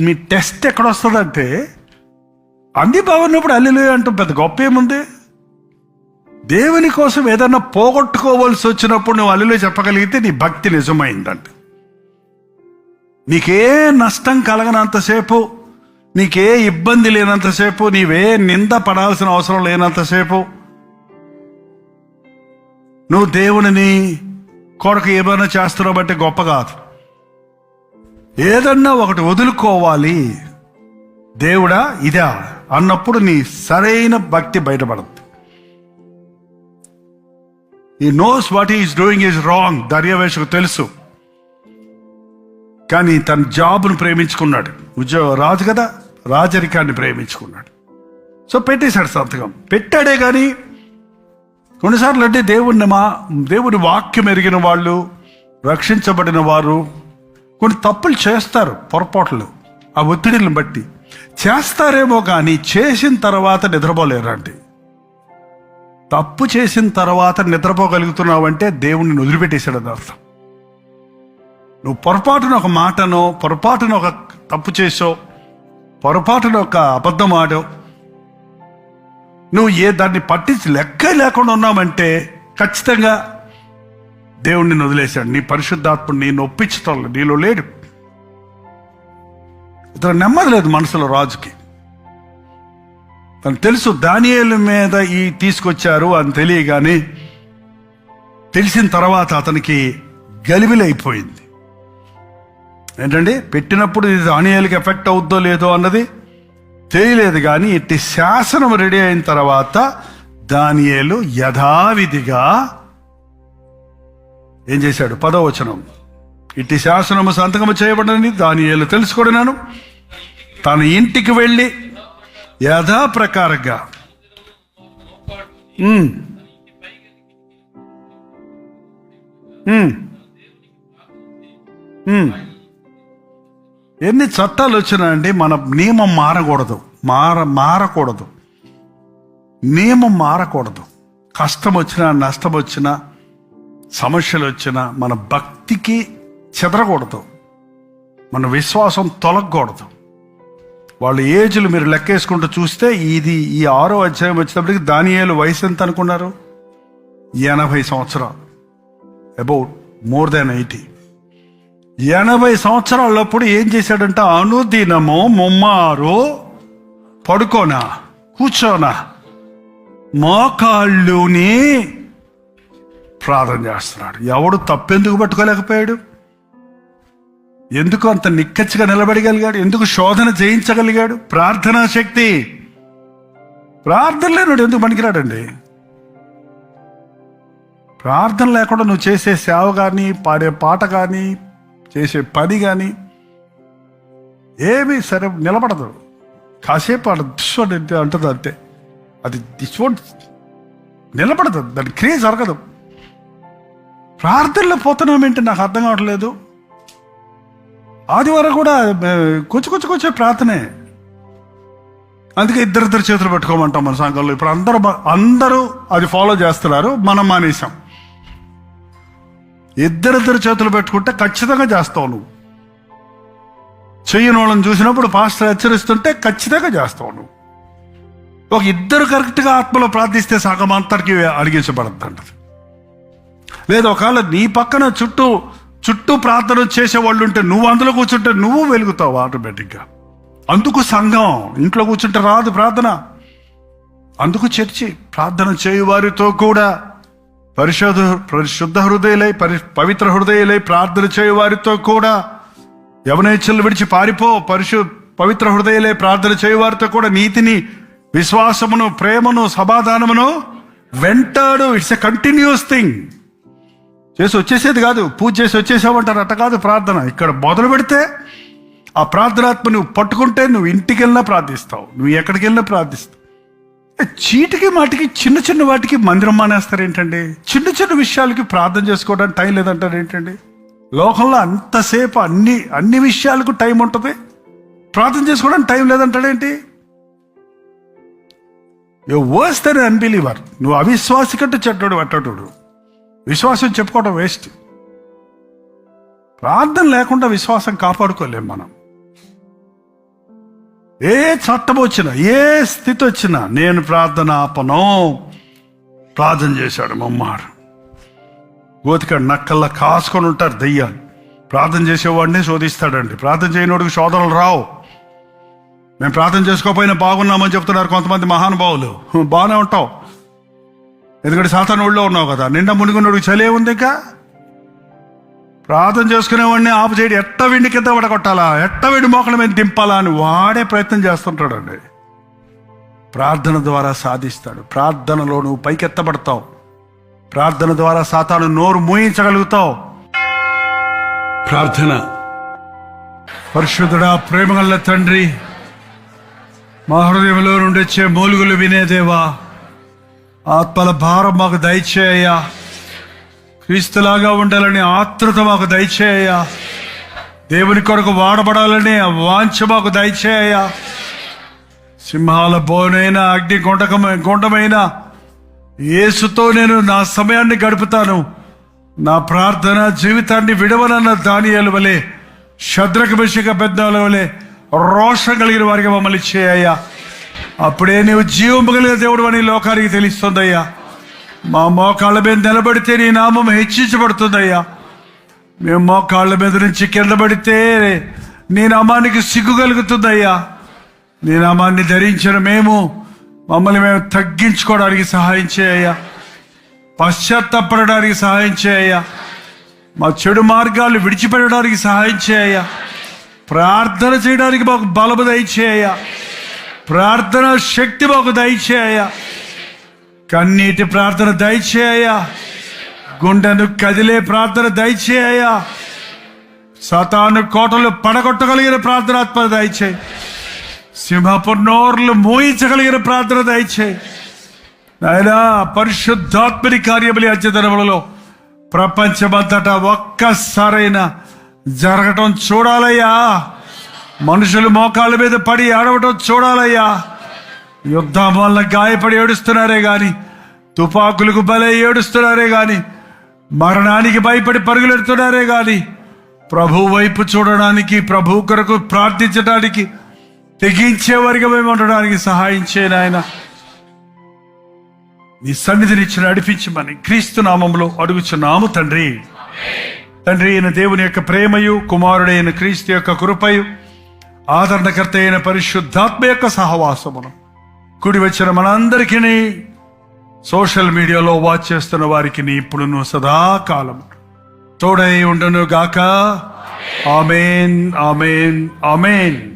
మీ test ఎక్కడ వస్తుందంటే అన్ని బాగున్నప్పుడు అల్లిలు అంటూ పెద్ద గొప్ప ఏముంది? దేవుని కోసం ఏదన్నా పోగొట్టుకోవాల్సి వచ్చినప్పుడు నువ్వు అల్లులో చెప్పగలిగితే నీ భక్తి నిజమైందంట. నీకే నష్టం కలగనంతసేపు నీకే ఇబ్బంది లేనంతసేపు నీవే నింద పడాల్సిన అవసరం లేనంతసేపు నువ్వు దేవునిని కొరకు ఏమైనా చేస్తున్నావు బట్టి గొప్ప కాదు. ఏదన్నా ఒకటి వదులుకోవాలి. దేవుడా ఇదా. అన్నప్పుడు నీ సరైన భక్తి బయటపడద్దు. He knows what he's doing is wrong దర్యావేషకు తెలుసు. కానీ తన జాబ్ను ప్రేమించుకున్నాడు. ఉద్యోగ రాజు కదా? రాజరికాన్ని ప్రేమించుకున్నాడు. సో పెట్టేశాడు సంతకం. పెట్టాడే కానీ కొన్నిసార్లు అంటే దేవుణ్ణి మా దేవుని వాక్యం ఎరిగిన వాళ్ళు రక్షించబడిన వారు కొన్ని తప్పులు చేస్తారు పొరపాట్లు ఆ ఒత్తిడిని బట్టి. చేస్తారేమో కానీ చేసిన తర్వాత నిద్రపోలేరండి. తప్పు చేసిన తర్వాత నిద్రపోగలుగుతున్నావంటే దేవుణ్ణి వదిలిపెట్టేశాడు అర్థం. నువ్వు పొరపాటున ఒక మాటనో పొరపాటున ఒక తప్పు చేసో పొరపాటున ఒక అబద్ధం ఆడో నువ్వు ఏ దాన్ని పట్టించి లెక్క లేకుండా ఉన్నావంటే ఖచ్చితంగా దేవుణ్ణి వదిలేశాడు. నీ పరిశుద్ధాత్ముడు నేను ఒప్పించటం నీలో లేడు. ఇతను నెమ్మది లేదు మనసులో రాజుకి. తను తెలుసు దానియేలు మీద ఈ తీసుకొచ్చారు అని తెలియగానే తెలిసిన తర్వాత అతనికి గలిబిలైపోయింది. ఏంటండి? పెట్టినప్పుడు ఇది దానియాలకి ఎఫెక్ట్ అవుద్దో లేదో అన్నది తెలియలేదు కానీ ఇట్టి శాసనం రెడీ అయిన తర్వాత దానియేలు యథావిధిగా ఏం చేశాడు? పదవచనం. ఇట్టి శాసనము సంతకము చేయబడని దానియేలు తెలుసుకొడినాను తన ఇంటికి వెళ్ళి యథాప్రకారంగా ఎన్ని చట్టాలు వచ్చినాయండి? మన నియమం మారకూడదు. మార మారకూడదు. నియమం మారకూడదు. కష్టం వచ్చినా నష్టం వచ్చినా సమస్యలు వచ్చినా మన భక్తికి చెదరకూడదు. మన విశ్వాసం తొలగకూడదు. వాళ్ళ ఏజ్లు మీరు లెక్కేసుకుంటూ చూస్తే ఇది ఈ ఆరో అధ్యాయం వచ్చేటప్పటికి దానియేలు వయసు ఎంత అనుకున్నారు? ఎనభై సంవత్సరాలు. About more than eighty. ఎనభై సంవత్సరాలప్పుడు ఏం చేశాడంటే? అనుదినము ముమ్మారు పడుకోనా కూర్చోనా మోకాళ్ళుని ప్రార్థన చేస్తున్నాడు. ఎవడు తప్పెందుకు పట్టుకోలేకపోయాడు? ఎందుకు అంత నిక్కచ్చిగా నిలబడగలిగాడు? ఎందుకు శోధన జయించగలిగాడు ప్రార్థనా శక్తి. ప్రార్థన లేనుడు ఎందుకు పనికిరాడండి? ప్రార్థన లేకుండా నువ్వు చేసే సేవ కానీ పాడే పాట కానీ చేసే పని కానీ ఏమీ సరే నిలబడదు. కాసేపు ఆడ దిశ్వడ్ అంటుంది అంతే. అది దిశ్వడ్ నిలబడదు. దాని క్రియ జరగదు. ప్రార్థనలో పోతున్నామేంటి నాకు అర్థం కావట్లేదు. ఆదివారం కూడా ఏ, కొంచెం కొంచెం కొంచెం ప్రార్థనే. అందుకే ఇద్దరిద్దరు చేతులు పెట్టుకోమంటాం మన సంఘంలో. ఇప్పుడు అందరూ అందరూ అది ఫాలో చేస్తున్నారు. మనం మానేసాం ఇద్దరిద్దరు చేతులు పెట్టుకుంటే ఖచ్చితంగా చేస్తావు నువ్వు. చెయ్యని వాళ్ళని చూసినప్పుడు పాస్టర్ హెచ్చరిస్తుంటే ఖచ్చితంగా చేస్తావు నువ్వు. ఒక ఇద్దరు కరెక్ట్గా ఆత్మలో ప్రార్థిస్తే సగం అంతటికీ అడిగించబడద్దు అంటది లేదా ఒకవేళ నీ పక్కన చుట్టూ చుట్టూ ప్రార్థన చేసే వాళ్ళు ఉంటే నువ్వు అందులో కూర్చుంటే నువ్వు వెలుగుతావు ఆటోమేటిక్గా అందుకు సంఘం ఇంట్లో కూర్చుంటే రాదు ప్రార్థన. అందుకు చర్చి ప్రార్థన చేయువారితో కూడా పరిశుద్ధ పరిశుద్ధ హృదయలై పరి పవిత్ర హృదయలై ప్రార్థన చేయువారితో కూడా యవనేచ్ఛలు విడిచి పారిపో పరిశు పవిత్ర హృదయలే ప్రార్థన చేయువారితో కూడా నీతిని విశ్వాసమును ప్రేమను సమాధానమును వెంటాడు. ఇట్స్ ఎ కంటిన్యూస్ థింగ్ చేసి వచ్చేసేది కాదు. పూజ చేసి వచ్చేసామంటారు అట్ట కాదు ప్రార్థన. ఇక్కడ మొదలు పెడితే ఆ ప్రార్థనాత్మ నువ్వు పట్టుకుంటే నువ్వు ఇంటికి వెళ్ళినా ప్రార్థిస్తావు. నువ్వు ఎక్కడికి వెళ్ళినా ప్రార్థిస్తావు చీటికి మాటికి చిన్న చిన్న వాటికి మందిరం మానేస్తారు ఏంటండి? చిన్న చిన్న విషయాలకి ప్రార్థన చేసుకోవడానికి టైం లేదంటారు ఏంటండి? లోకంలో అంతసేపు అన్ని అన్ని విషయాలకు టైం ఉంటుంది. ప్రార్థన చేసుకోవడానికి టైం లేదంటాడేంటి యో వర్స్ దెన్ అన్బిలీవర్ నువ్వు అవిశ్వాసి కంటే చెడ్డోడు అట్టడు. విశ్వాసం చెప్పుకోవడం వేస్ట్. ప్రార్థన లేకుండా విశ్వాసం కాపాడుకోలేం మనం. ఏ చట్టం వచ్చినా ఏ స్థితి వచ్చినా నేను ప్రార్థన ఆపను. ప్రార్థన చేశాడు మమ్మారు గోతికాడు నక్కల్లా కాసుకొని ఉంటారు దెయ్యాలు. ప్రార్థన చేసేవాడిని శోధిస్తాడండి. ప్రార్థన చేయనోడికి శోధనలు రావు. మేము ప్రార్థన చేసుకోకపోయినా బాగున్నామని చెప్తున్నారు కొంతమంది మహానుభావులు. బాగానే ఉంటావు. ఎందుకంటే సాతాను ఊళ్ళో ఉన్నావు కదా. నిండా మునిగున్నోడికి చలే ఉంది ఇంకా? ప్రార్థన చేసుకునేవాడిని ఆపు చేయడం. ఎట్ట వెండి కింద పడగొట్టాలా? ఎట్ట వెండి మోకల మీద దింపాలా అని వాడే ప్రయత్నం చేస్తుంటాడండి. ప్రార్థన ద్వారా సాధిస్తాడు. ప్రార్థనలో నువ్వు పైకెత్తబడతావు. ప్రార్థన ద్వారా సాతాను నోరు మూయించగలుగుతావు. ప్రార్థన. పరిశుద్ధుడా ప్రేమగల తండ్రి మా హృదయంలో నుండి వచ్చే మూలుగులు వినేదేవా? ఆత్మల భారం మాకు దయచేయ్యా. క్రీస్తులాగా ఉండాలని ఆతృత మాకు దయచేయ్యా. దేవుని కొరకు వాడబడాలని వాంఛ మాకు దయచేయ్యా. సింహాల బోనైన అగ్ని గుండకమ గుండమైన యేసుతో నేను నా సమయాన్ని గడుపుతాను. నా ప్రార్థన జీవితాన్ని విడవనన్న దానియాల వలె శద్రక మిషిక పెద్దల వలె రోషం కలిగిన వారికి మమ్మల్ని చేయ్యా అప్పుడే నీవు జీవం కలిగిన దేవుడు అని లోకానికి తెలుస్తుందయ్యా. మా మోకాళ్ళ మీద నిలబడితే నీ నామం హెచ్చించబడుతుందయ్యా. మేము మోకాళ్ళ మీద నుంచి కింద పడితే నీ నామానికి సిగ్గు కలుగుతుందయ్యా. నీ నామాన్ని ధరించిన మేము మమ్మల్ని మేము తగ్గించుకోవడానికి సహాయం చేయ్యా. పశ్చాత్తపడడానికి సహాయం చేయ్యా. మా చెడు మార్గాలు విడిచిపెట్టడానికి సహాయం చేయ్యా. ప్రార్థన చేయడానికి మాకు బలము దయచేయ్యా. ప్రార్థన శక్తి మాకు దయచేయ కన్నీటి ప్రార్థన దయచేయ గుండెను కదిలే ప్రార్థన దయచేయ సతాను కోటలు పడగొట్టగలిగిన ప్రార్థనాత్మ దయచేయి. సింహపు నోర్లు మోయించగలిగిన ప్రార్థన దయచేయి. నాయనా పరిశుద్ధాత్మని కార్యములు అత్యతనములలో ప్రపంచమంతటా ఒక్కసారైనా జరగటం చూడాలయ్యా. మనుషులు మోకాళ్ళ మీద పడి ఆడవటం చూడాలయ్యా. యుద్ధం వల్ల గాయపడి ఏడుస్తున్నారే గాని తుపాకులకు బలై ఏడుస్తున్నారే గాని మరణానికి భయపడి పరుగులెడుతున్నారే గాని ప్రభు వైపు చూడడానికి ప్రభు కొరకు ప్రార్థించడానికి తెగించే వారిగా మేము ఉండడానికి సహాయం చేయను ఆయన నీ సన్నిధినిచ్చి నడిపించమని క్రీస్తు నామంలో అడుగుచున్నాము తండ్రి. తండ్రి అయిన దేవుని యొక్క ప్రేమయు కుమారుడైన క్రీస్తు యొక్క కృపయు ఆదరణకర్త అయిన పరిశుద్ధాత్మ యొక్క సహవాసమును కుడి వచ్చిన మనందరికీ సోషల్ మీడియాలో వాచ్ చేస్తున్న వారికి ఇప్పుడు నువ్వు సదాకాలం తోడై ఉండను గాక ఆమెన్ ఆమెన్ ఆమెన్.